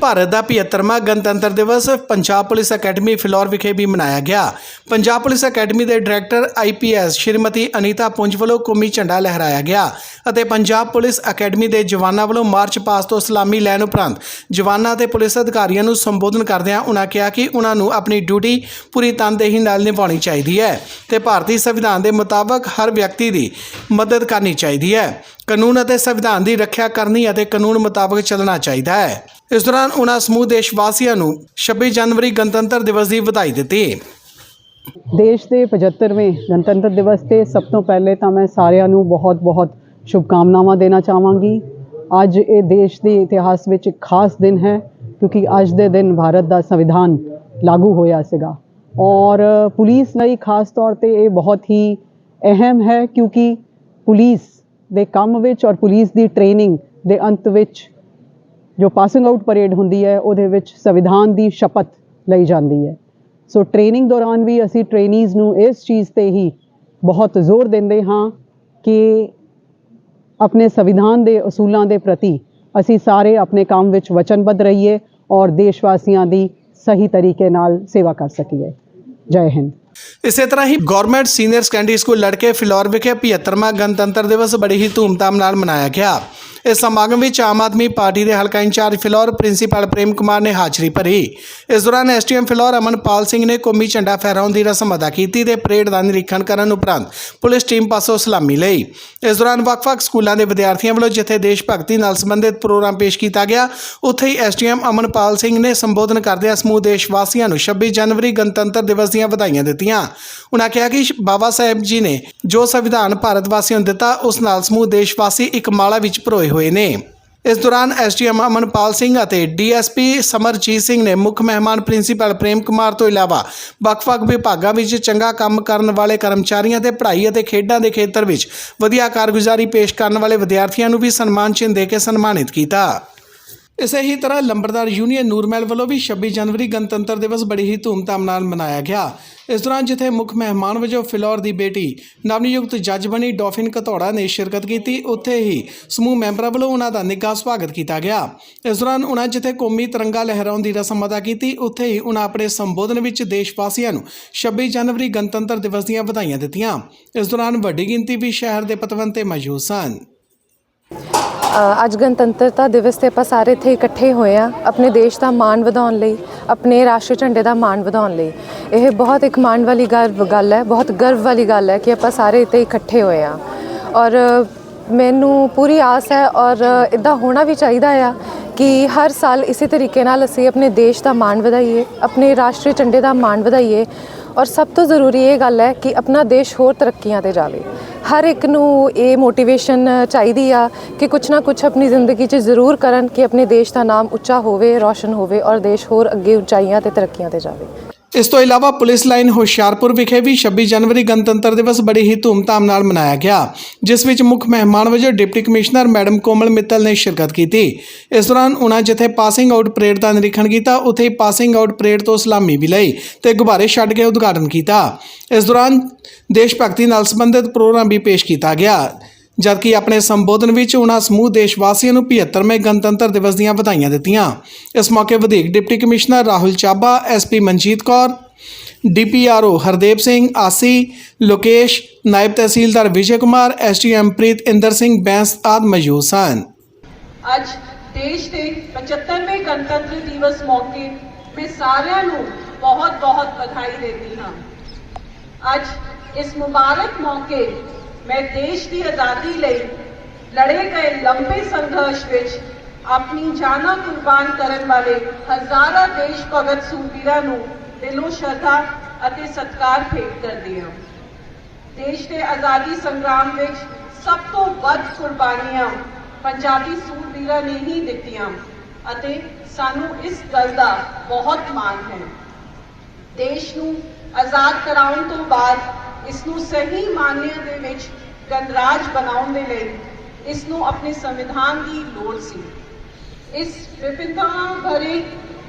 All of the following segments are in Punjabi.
ਭਾਰਤ ਦਾ 75ਵਾਂ ਗਣਤੰਤਰ ਦਿਵਸ ਪੰਜਾਬ ਪੁਲਿਸ ਅਕੈਡਮੀ ਫਿਲੌਰ ਵਿਖੇ ਵੀ ਮਨਾਇਆ ਗਿਆ। ਪੰਜਾਬ ਪੁਲਿਸ ਅਕੈਡਮੀ ਦੇ ਡਾਇਰੈਕਟਰ ਆਈਪੀਐਸ ਸ਼੍ਰੀਮਤੀ ਅਨੀਤਾ ਪੁੰਜ ਵੱਲੋਂ ਕੌਮੀ ਝੰਡਾ ਲਹਿਰਾਇਆ ਗਿਆ ਅਤੇ ਪੰਜਾਬ ਪੁਲਿਸ ਅਕੈਡਮੀ ਦੇ ਜਵਾਨਾਂ ਵੱਲੋਂ ਮਾਰਚ ਪਾਸ ਤੋਂ ਸਲਾਮੀ ਲੈਣ ਉਪਰੰਤ ਜਵਾਨਾਂ ਤੇ ਪੁਲਿਸ ਅਧਿਕਾਰੀਆਂ ਨੂੰ ਸੰਬੋਧਨ ਕਰਦਿਆਂ ਉਨ੍ਹਾਂ ਕਿਹਾ ਕਿ ਉਨ੍ਹਾਂ ਨੂੰ ਆਪਣੀ ਡਿਊਟੀ ਪੂਰੀ ਤਨਦੇਹੀ ਨਾਲ ਨਿਭਾਉਣੀ ਚਾਹੀਦੀ ਹੈ ਤੇ ਭਾਰਤੀ ਸੰਵਿਧਾਨ ਦੇ ਮੁਤਾਬਕ ਹਰ ਵਿਅਕਤੀ ਦੀ ਮਦਦ ਕਰਨੀ ਚਾਹੀਦੀ ਹੈ। ਕਾਨੂੰਨ ਅਤੇ ਸੰਵਿਧਾਨ ਦੀ ਰੱਖਿਆ ਕਰਨੀ ਅਤੇ ਕਾਨੂੰਨ ਮੁਤਾਬਕ ਚੱਲਣਾ ਚਾਹੀਦਾ ਹੈ। ਇਸ ਦੌਰਾਨ ਉਹਨਾਂ ਸਮੂਹ ਦੇਸ਼ ਵਾਸੀਆਂ ਨੂੰ 26 ਜਨਵਰੀ ਗਣਤੰਤਰ ਦਿਵਸ ਦੀ ਵਧਾਈ ਦਿੱਤੀ। ਦੇਸ਼ ਦੇ 75ਵੇਂ ਗਣਤੰਤਰ ਦਿਵਸ ਤੇ ਸਭ ਤੋਂ ਪਹਿਲੇ ਤਾਂ ਮੈਂ ਸਾਰਿਆਂ ਨੂੰ ਬਹੁਤ-ਬਹੁਤ ਸ਼ੁਭਕਾਮਨਾਵਾਂ ਦੇਣਾ ਚਾਹਾਂਗੀ। ਅੱਜ ਇਹ ਦੇਸ਼ ਦੇ ਇਤਿਹਾਸ ਵਿੱਚ ਇੱਕ ਖਾਸ ਦਿਨ ਹੈ, ਕਿਉਂਕਿ ਅੱਜ ਦੇ ਦਿਨ ਭਾਰਤ ਦਾ ਸੰਵਿਧਾਨ ਲਾਗੂ ਹੋਇਆ ਸੀਗਾ। ਔਰ ਪੁਲਿਸ ਲਈ ਖਾਸ ਤੌਰ ਤੇ ਇਹ ਬਹੁਤ ਹੀ ਅਹਿਮ ਹੈ, ਕਿਉਂਕਿ ਪੁਲਿਸ ਦੇ ਕੰਮ ਵਿੱਚ ਔਰ ਪੁਲਿਸ ਦੀ ਟ੍ਰੇਨਿੰਗ ਦੇ ਅੰਤ ਵਿੱਚ ਜੋ ਪਾਸਿੰਗ ਆਊਟ ਪਰੇਡ ਹੁੰਦੀ ਹੈ, ਉਹਦੇ ਵਿੱਚ ਸੰਵਿਧਾਨ ਦੀ ਸ਼ਪਥ ਲਈ ਜਾਂਦੀ ਹੈ। ਸੋ ਟ੍ਰੇਨਿੰਗ ਦੌਰਾਨ ਵੀ ਅਸੀਂ ਟ੍ਰੇਨੀਜ਼ ਨੂੰ ਇਸ ਚੀਜ਼ ਤੇ ਹੀ ਬਹੁਤ ਜ਼ੋਰ ਦਿੰਦੇ ਹਾਂ ਕਿ ਆਪਣੇ ਸੰਵਿਧਾਨ ਦੇ ਅਸੂਲਾਂ ਦੇ ਪ੍ਰਤੀ ਅਸੀਂ ਸਾਰੇ ਆਪਣੇ ਕੰਮ ਵਿੱਚ ਵਚਨਬੱਧ ਰਹੀਏ ਔਰ ਦੇਸ਼ ਵਾਸੀਆਂ ਦੀ ਸਹੀ ਤਰੀਕੇ ਨਾਲ ਸੇਵਾ ਕਰ ਸਕੀਏ। ਜੈ ਹਿੰਦ। ਇਸੇ ਤਰ੍ਹਾਂ ਹੀ ਗਵਰਨਮੈਂਟ ਸੀਨੀਅਰ ਸੈਕੰਡਰੀ ਸਕੂਲ ਲੜਕੇ ਫਿਲੌਰ ਵਿਖੇ 75ਵਾਂ ਗਣਤੰਤਰ ਦਿਵਸ ਬੜੀ ਹੀ ਧੂਮਧਾਮ ਨਾਲ ਮਨਾਇਆ ਗਿਆ। ਇਸ ਸਮਾਗਮ ਵਿੱਚ ਆਮ ਆਦਮੀ ਪਾਰਟੀ ਦੇ ਹਲਕਾ ਇੰਚਾਰਜ ਫਿਲੌਰ ਪ੍ਰਿੰਸੀਪਲ ਪ੍ਰੇਮ ਕੁਮਾਰ ਨੇ ਹਾਜ਼ਰੀ ਭਰੀ। ਇਸ ਦੌਰਾਨ ਐਸਟੀਐਮ ਫਿਲੌਰ ਅਮਨਪਾਲ ਸਿੰਘ ਨੇ ਕੌਮੀ ਝੰਡਾ ਫਹਿਰਾਉਣ ਦੀ ਰਸਮ ਅਦਾ ਕੀਤੀ ਤੇ ਪਰੇਡ ਦਾ ਨਿਰੀਖਣ ਕਰਨ ਉਪਰੰਤ ਪੁਲਿਸ ਟੀਮ ਪਾਸੋਂ ਸਲਾਮੀ ਲਈ। ਇਸ ਦੌਰਾਨ ਵੱਖ-ਵੱਖ ਸਕੂਲਾਂ ਦੇ ਵਿਦਿਆਰਥੀਆਂ ਵੱਲੋਂ ਜਿੱਥੇ ਦੇਸ਼ ਭਗਤੀ ਨਾਲ ਸੰਬੰਧਿਤ ਪ੍ਰੋਗਰਾਮ ਪੇਸ਼ ਕੀਤਾ ਗਿਆ, ਉੱਥੇ ਹੀ ਐਸਟੀਐਮ ਅਮਨਪਾਲ ਸਿੰਘ ਨੇ ਸੰਬੋਧਨ ਕਰਦਿਆਂ ਸਮੂਹ ਦੇਸ਼ ਵਾਸੀਆਂ ਨੂੰ 26 ਜਨਵਰੀ ਗਣਤੰਤਰ ਦਿਵਸ ਦੀਆਂ ਵਧਾਈਆਂ ਦਿੱਤੀਆਂ। ਉਨ੍ਹਾਂ ਕਿਹਾ ਕਿ ਬਾਬਾ ਸਾਹਿਬ ਜੀ ਨੇ ਜੋ ਸੰਵਿਧਾਨ ਭਾਰਤ ਵਾਸੀਆਂ ਨੂੰ ਦਿੱਤਾ, ਉਸ ਨਾਲ ਸਮੂਹ ਦੇਸ਼ ਵਾਸੀ ਇੱਕ ਮਾਲਾ ਵਿੱਚ ਪਰੋਏ ਹੋਏ ਨੇ। ਇਸ ਦੌਰਾਨ ਐਸਟੀਐਮ ਅਮਨਪਾਲ ਸਿੰਘ ਅਤੇ ਡੀਐਸਪੀ ਸਮਰਜੀਤ ਸਿੰਘ ਨੇ ਮੁੱਖ ਮਹਿਮਾਨ ਪ੍ਰਿੰਸੀਪਲ ਪ੍ਰੇਮ ਕੁਮਾਰ ਤੋਂ ਇਲਾਵਾ ਵੱਖ-ਵੱਖ ਵਿਭਾਗਾਂ ਵਿੱਚ ਚੰਗਾ ਕੰਮ ਕਰਨ ਵਾਲੇ ਕਰਮਚਾਰੀਆਂ ਤੇ ਪੜ੍ਹਾਈ ਅਤੇ ਖੇਡਾਂ ਦੇ ਖੇਤਰ ਵਿੱਚ ਵਧੀਆ ਕਾਰਗੁਜ਼ਾਰੀ ਪੇਸ਼ ਕਰਨ ਵਾਲੇ ਵਿਦਿਆਰਥੀਆਂ ਨੂੰ ਵੀ ਸਨਮਾਨ ਚਿੰਨ੍ਹ ਦੇ ਕੇ ਸਨਮਾਨਿਤ ਕੀਤਾ। ਇਸੇ ਹੀ ਤਰ੍ਹਾਂ ਲੰਬੜਦਾਰ ਯੂਨੀਅਨ ਨੂਰਮਹਿਲ ਵੱਲੋਂ ਵੀ 26 ਜਨਵਰੀ ਗਣਤੰਤਰ ਦਿਵਸ ਬੜੀ ਹੀ ਧੂਮਧਾਮ ਨਾਲ ਮਨਾਇਆ ਗਿਆ। ਇਸ ਦੌਰਾਨ ਜਿੱਥੇ ਮੁੱਖ ਮਹਿਮਾਨ ਵਜੋਂ ਫਿਲੌਰ ਦੀ ਬੇਟੀ, ਨਵਨਿਯੁਕਤ ਜੱਜ ਬਣੀ ਡਾਫਿਨ ਕਤੌੜਾ ਨੇ ਸ਼ਿਰਕਤ ਕੀਤੀ, ਉੱਥੇ ਹੀ ਸਮੂਹ ਮੈਂਬਰਾਂ ਵੱਲੋਂ ਉਹਨਾਂ ਦਾ ਨਿੱਘਾ ਸਵਾਗਤ ਕੀਤਾ ਗਿਆ। ਇਸ ਦੌਰਾਨ ਉਹਨਾਂ ਜਿੱਥੇ ਕੌਮੀ ਤਿਰੰਗਾ ਲਹਿਰਾਉਣ ਦੀ ਰਸਮ ਅਦਾ ਕੀਤੀ, ਉੱਥੇ ਹੀ ਉਹਨਾਂ ਆਪਣੇ ਸੰਬੋਧਨ ਵਿੱਚ ਦੇਸ਼ ਵਾਸੀਆਂ ਨੂੰ 26 ਜਨਵਰੀ ਗਣਤੰਤਰ ਦਿਵਸ ਦੀਆਂ ਵਧਾਈਆਂ ਦਿੱਤੀਆਂ। ਇਸ ਦੌਰਾਨ ਵੱਡੀ ਗਿਣਤੀ ਵੀ ਸ਼ਹਿਰ ਦੇ ਪਤਵੰਤੇ ਮੌਜੂਦ ਸਨ। ਅੱਜ ਗਣਤੰਤਰਤਾ ਦਿਵਸ ਤੇ ਆਪਾਂ ਸਾਰੇ ਇੱਥੇ ਇਕੱਠੇ ਹੋਏ ਆ ਆਪਣੇ ਦੇਸ਼ ਦਾ ਮਾਣ ਵਧਾਉਣ ਲਈ, ਆਪਣੇ ਰਾਸ਼ਟਰੀ ਝੰਡੇ ਦਾ ਮਾਣ ਵਧਾਉਣ ਲਈ। ਇਹ ਬਹੁਤ ਇੱਕ ਮਾਣ ਵਾਲੀ ਗਰਵ ਗੱਲ ਹੈ, ਬਹੁਤ ਗਰਵ ਵਾਲੀ ਗੱਲ ਹੈ ਕਿ ਆਪਾਂ ਸਾਰੇ ਇੱਥੇ ਇਕੱਠੇ ਹੋਏ ਆ ਔਰ ਮੈਨੂੰ ਪੂਰੀ ਆਸ ਹੈ ਔਰ ਇਦਾਂ ਹੋਣਾ ਵੀ ਚਾਹੀਦਾ ਆ ਕਿ ਹਰ ਸਾਲ ਇਸੇ ਤਰੀਕੇ ਨਾਲ ਅਸੀਂ ਆਪਣੇ ਦੇਸ਼ ਦਾ ਮਾਣ ਵਧਾਈਏ, ਆਪਣੇ ਰਾਸ਼ਟਰੀ ਝੰਡੇ ਦਾ ਮਾਣ ਵਧਾਈਏ ਔਰ ਸਭ ਤੋਂ ਜ਼ਰੂਰੀ ਇਹ ਗੱਲ ਹੈ ਕਿ ਆਪਣਾ ਦੇਸ਼ ਹੋਰ ਤਰੱਕੀਆਂ ਤੇ ਜਾਵੇ। ਹਰ ਇੱਕ ਨੂੰ ਇਹ ਮੋਟੀਵੇਸ਼ਨ ਚਾਹੀਦੀ ਆ ਕਿ ਕੁਛ ਨਾ ਕੁਛ ਆਪਣੀ ਜ਼ਿੰਦਗੀ 'ਚ ਜ਼ਰੂਰ ਕਰਨ ਕਿ ਆਪਣੇ ਦੇਸ਼ ਦਾ ਨਾਮ ਉੱਚਾ ਹੋਵੇ, ਰੌਸ਼ਨ ਹੋਵੇ ਔਰ ਦੇਸ਼ ਹੋਰ ਅੱਗੇ ਉਚਾਈਆਂ ਤੇ ਤਰੱਕੀਆਂ ਤੇ ਜਾਵੇ। ਇਸ ਤੋਂ ਇਲਾਵਾ ਪੁਲਿਸ ਲਾਈਨ ਹੁਸ਼ਿਆਰਪੁਰ ਵਿਖੇ ਵੀ 26 ਜਨਵਰੀ ਗਣਤੰਤਰ ਦਿਵਸ ਬੜੀ ਹੀ ਧੂਮਧਾਮ ਨਾਲ ਮਨਾਇਆ ਗਿਆ, ਜਿਸ ਵਿੱਚ ਮੁੱਖ ਮਹਿਮਾਨ ਵਜੋਂ deputy commissioner madam Komal Mittal ਨੇ ਸ਼ਿਰਕਤ ਕੀਤੀ। ਇਸ ਦੌਰਾਨ ਉਹਨਾਂ ਜਿੱਥੇ ਪਾਸਿੰਗ ਆਊਟ ਪਰੇਡ ਦਾ ਨਿਰੀਖਣ ਕੀਤਾ, ਉੱਥੇ ਹੀ ਪਾਸਿੰਗ ਆਊਟ ਪਰੇਡ ਤੋਂ ਸਲਾਮੀ ਵੀ ਲਈ ਤੇ ਗੁਬਾਰੇ ਛੱਡ ਕੇ ਉਦਘਾਟਨ ਕੀਤਾ। ਇਸ ਦੌਰਾਨ ਦੇਸ਼ ਭਗਤੀ ਨਾਲ ਸੰਬੰਧਿਤ ਪ੍ਰੋਗਰਾਮ ਵੀ ਪੇਸ਼ ਕੀਤਾ ਗਿਆ। ਜਦਕਿ ਆਪਣੇ ਸੰਬੋਧਨ ਵਿੱਚ ਉਹਨਾਂ ਸਮੂਹ ਦੇਸ਼ ਵਾਸੀਆਂ ਨੂੰ 75ਵੇਂ ਗਣਤੰਤਰ ਦਿਵਸ ਦੀਆਂ ਵਧਾਈਆਂ ਦਿੱਤੀਆਂ। ਇਸ ਮੌਕੇ ਵਧੇਕ deputy commissioner Rahul Chaba SP Manjeet Kaur DPRO Hardev Singh, ਆਸੀ, ਲੋਕੇਸ਼, ਨਾਇਬ ਤਹਿਸੀਲਦਾਰ ਵਿਜੇ ਕੁਮਾਰ ਐਸਟੀਐਮ ਪ੍ਰੀਤ ਇੰਦਰ ਸਿੰਘ, ਬੈਂਸ ਆਦਿ ਮੌਜੂਦ ਸਨ। ਅੱਜ ਦੇਸ਼ ਦੇ 75ਵੇਂ ਗਣਤੰਤਰ ਦਿਵਸ ਮੌਕੇ ਮੈਂ ਸਾਰਿਆਂ ਨੂੰ ਬਹੁਤ-ਬਹੁਤ ਵਧਾਈ ਦਿੰਦੀ ਹਾਂ। ਅੱਜ ਇਸ ਮੁਬਾਰਕ ਮੌਕੇ ਮੈਂ ਦੇਸ਼ ਦੀ ਆਜ਼ਾਦੀ ਲਈ ਲੜੇ ਗਏ ਲੰਬੇ ਸੰਘਰਸ਼ ਵਿੱਚ ਆਪਣੀ ਜਾਨਾਂ ਕੁਰਬਾਨ ਕਰਨ ਵਾਲੇ ਹਜ਼ਾਰਾਂ ਦੇਸ਼ ਭਗਤ ਸੂਰਬੀਰਾਂ ਨੂੰ ਦਿਲੋਂ ਸ਼ਰਧਾ ਅਤੇ ਸਤਿਕਾਰ ਭੇਟ ਕਰਦੀ ਹਾਂ। ਦੇਸ਼ ਦੇ ਆਜ਼ਾਦੀ ਸੰਗਰਾਮ ਵਿੱਚ ਸਭ ਤੋਂ ਵੱਧ ਕੁਰਬਾਨੀਆਂ ਪੰਜਾਬੀ ਸੂਰਬੀਰਾਂ ਨੇ ਹੀ ਦਿੱਤੀਆਂ ਅਤੇ ਸਾਨੂੰ ਇਸ ਗੱਲ ਦਾ ਬਹੁਤ ਮਾਣ ਹੈ। ਦੇਸ਼ ਨੂੰ ਆਜ਼ਾਦ ਕਰਾਉਣ ਤੋਂ ਬਾਅਦ ਇਸ ਨੂੰ ਸਹੀ ਮਾਨਿਆਂ ਦੇ ਵਿੱਚ ਗਣਰਾਜ ਬਣਾਉਣ ਦੇ ਲਈ ਇਸ ਨੂੰ ਆਪਣੇ ਸੰਵਿਧਾਨ ਦੀ ਲੋੜ ਸੀ। ਇਸ ਵਿਭਿੰਨਤਾ ਭਰੇ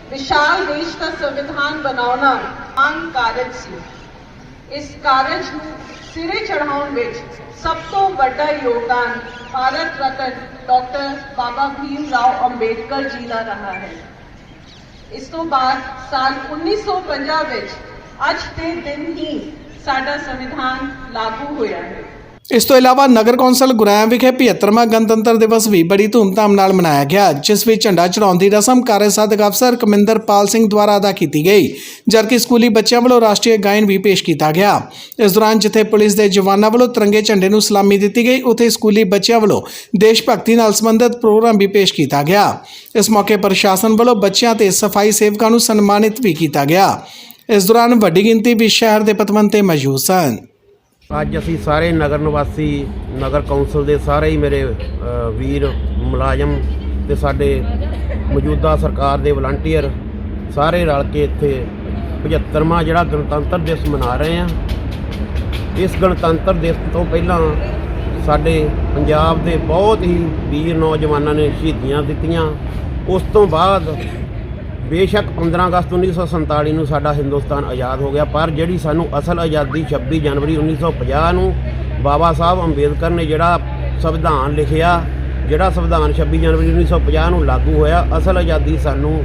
ਵਿਸ਼ਾਲ ਦੇਸ਼ ਦਾ ਸੰਵਿਧਾਨ ਬਣਾਉਣਾ ਆਨ ਕਾਰਜ ਸੀ। ਇਸ ਕਾਰਜ ਨੂੰ ਸਿਰੇ ਚੜਾਉਣ ਵਿੱਚ ਸਭ ਤੋਂ ਵੱਡਾ ਯੋਗਦਾਨ ਭਾਰਤ ਰਤਨ ਡਾਕਟਰ ਬਾਬਾ ਭੀਮ ਰਾਓ ਅੰਬੇਡਕਰ ਜੀ ਦਾ ਰਹਾ ਹੈ। ਇਸ ਤੋਂ ਬਾਅਦ ਸਾਲ 1950 ਵਿੱਚ ਅੱਜ ਦੇ ਦਿਨ ਹੀ ਸਾਡਾ ਸੰਵਿਧਾਨ ਲਾਗੂ ਹੋਇਆ ਹੈ। ਇਸ ਤੋਂ ਇਲਾਵਾ ਨਗਰ ਕੌਂਸਲ ਗੁਰਾਇਆ ਵਿਖੇ 75ਵਾਂ ਗਣਤੰਤਰ ਦਿਵਸ ਵੀ ਬੜੀ ਧੂਮਧਾਮ ਨਾਲ ਮਨਾਇਆ ਗਿਆ, ਜਿਸ ਵਿੱਚ ਝੰਡਾ ਚੜਾਉਣ ਦੀ ਰਸਮ ਕਾਰਜਸਾਧਕ ਅਫਸਰ ਕਮਿੰਦਰਪਾਲ ਸਿੰਘ ਦੁਆਰਾ ਅਦਾ ਕੀਤੀ ਗਈ, ਜਦਕਿ ਸਕੂਲੀ ਬੱਚਿਆਂ ਵੱਲੋਂ ਰਾਸ਼ਟਰੀ ਗਾਇਨ ਵੀ ਪੇਸ਼ ਕੀਤਾ ਗਿਆ। ਇਸ ਦੌਰਾਨ ਜਿੱਥੇ ਪੁਲਿਸ ਦੇ ਜਵਾਨਾਂ ਵੱਲੋਂ ਤਿਰੰਗੇ ਝੰਡੇ ਨੂੰ ਸਲਾਮੀ ਦਿੱਤੀ ਗਈ, ਉਥੇ ਸਕੂਲੀ ਬੱਚਿਆਂ ਵੱਲੋਂ ਦੇਸ਼ ਭਗਤੀ ਨਾਲ ਸੰਬੰਧਿਤ ਪ੍ਰੋਗਰਾਮ ਵੀ ਪੇਸ਼ ਕੀਤਾ ਗਿਆ। ਇਸ ਮੌਕੇ ਪ੍ਰਸ਼ਾਸਨ ਵੱਲੋਂ ਬੱਚਿਆਂ ਤੇ ਸਫ਼ਾਈ ਸੇਵਕਾਂ ਨੂੰ ਸਨਮਾਨਿਤ ਵੀ ਕੀਤਾ ਗਿਆ। ਇਸ ਦੌਰਾਨ ਵੱਡੀ ਗਿਣਤੀ ਵਿੱਚ ਸ਼ਹਿਰ ਦੇ ਪਤਵੰਤੇ ਮੌਜੂਦ ਸਨ। ਅੱਜ ਅਸੀਂ ਸਾਰੇ ਨਗਰ ਨਿਵਾਸੀ ਨਗਰ ਕੌਂਸਲ ਦੇ ਸਾਰੇ ਹੀ ਮੇਰੇ ਅ, ਵੀਰ ਮੁਲਾਜ਼ਮ ਤੇ ਸਾਡੇ ਮੌਜੂਦਾ ਸਰਕਾਰ ਦੇ ਵਲੰਟੀਅਰ ਸਾਰੇ ਰਲ ਕੇ ਇੱਥੇ 75ਵਾਂ ਜਿਹੜਾ ਗਣਤੰਤਰ ਦਿਵਸ ਮਨਾ ਰਹੇ ਆ ਇਸ ਗਣਤੰਤਰ ਦਿਵਸ ਤੋਂ ਪਹਿਲਾਂ ਸਾਡੇ ਪੰਜਾਬ ਦੇ ਬਹੁਤ ਹੀ ਵੀਰ ਨੌਜਵਾਨਾਂ ਨੇ ਸ਼ਹੀਦੀਆਂ ਦਿੱਤੀਆਂ। ਉਸ ਤੋਂ ਬਾਅਦ ਬੇਸ਼ੱਕ 15 ਅਗਸਤ 1947 ਨੂੰ ਸਾਡਾ ਹਿੰਦੁਸਤਾਨ ਆਜ਼ਾਦ ਹੋ ਗਿਆ, ਪਰ ਜਿਹੜੀ ਸਾਨੂੰ ਅਸਲ ਆਜ਼ਾਦੀ 26 ਜਨਵਰੀ 1950 ਨੂੰ ਬਾਬਾ ਸਾਹਿਬ ਅੰਬੇਦਕਰ ਨੇ ਜਿਹੜਾ ਸੰਵਿਧਾਨ ਲਿਖਿਆ, ਜਿਹੜਾ ਸੰਵਿਧਾਨ 26 ਜਨਵਰੀ 1950 ਨੂੰ ਲਾਗੂ ਹੋਇਆ, ਅਸਲ ਆਜ਼ਾਦੀ ਸਾਨੂੰ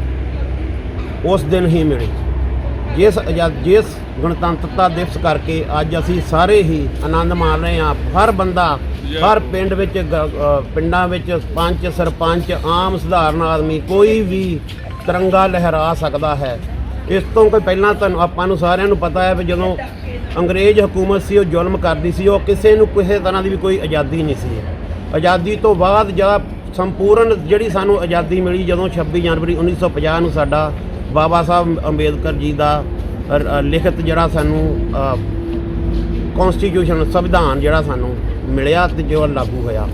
ਉਸ ਦਿਨ ਹੀ ਮਿਲੀ। ਜਿਸ ਆਜ਼ਾਦ, ਜਿਸ ਗਣਤੰਤਰਤਾ ਦਿਵਸ ਕਰਕੇ ਅੱਜ ਅਸੀਂ ਸਾਰੇ ਹੀ ਆਨੰਦ ਮਾਣ ਰਹੇ ਹਾਂ। ਹਰ ਬੰਦਾ, ਹਰ ਪਿੰਡ ਵਿੱਚ ਗ- ਪਿੰਡਾਂ ਵਿੱਚ ਪੰਚ, ਸਰਪੰਚ, ਆਮ, ਸਧਾਰਨ ਆਦਮੀ, ਕੋਈ ਵੀ ਤਿਰੰਗਾ ਲਹਿਰਾ ਸਕਦਾ ਹੈ। ਇਸ ਤੋਂ ਕੋਈ ਪਹਿਲਾਂ ਤੁਹਾਨੂੰ ਆਪਾਂ ਨੂੰ ਸਾਰਿਆਂ ਨੂੰ ਪਤਾ ਹੈ ਵੀ ਜਦੋਂ ਅੰਗਰੇਜ਼ ਹਕੂਮਤ ਸੀ ਉਹ ਜ਼ੁਲਮ ਕਰਦੀ ਸੀ ਉਹ ਕਿਸੇ ਨੂੰ ਕਿਸੇ ਤਰ੍ਹਾਂ ਦੀ ਵੀ ਕੋਈ ਆਜ਼ਾਦੀ ਨਹੀਂ ਸੀ। ਆਜ਼ਾਦੀ ਤੋਂ ਬਾਅਦ ਜਦ ਸੰਪੂਰਨ ਜਿਹੜੀ ਸਾਨੂੰ ਆਜ਼ਾਦੀ ਮਿਲੀ ਜਦੋਂ 26 ਜਨਵਰੀ 1950 ਨੂੰ ਸਾਡਾ ਬਾਬਾ ਸਾਹਿਬ ਅੰਬੇਦਕਰ ਜੀ ਦਾ ਅ, ਲਿਖਤ ਜਿਹੜਾ ਸਾਨੂੰ ਕਨਸਟੀਟਿਊਸ਼ਨ ਸੰਵਿਧਾਨ ਜਿਹੜਾ ਸਾਨੂੰ ਮਿਲਿਆ ਤੇ ਜੋ ਲਾਗੂ ਹੋਇਆ।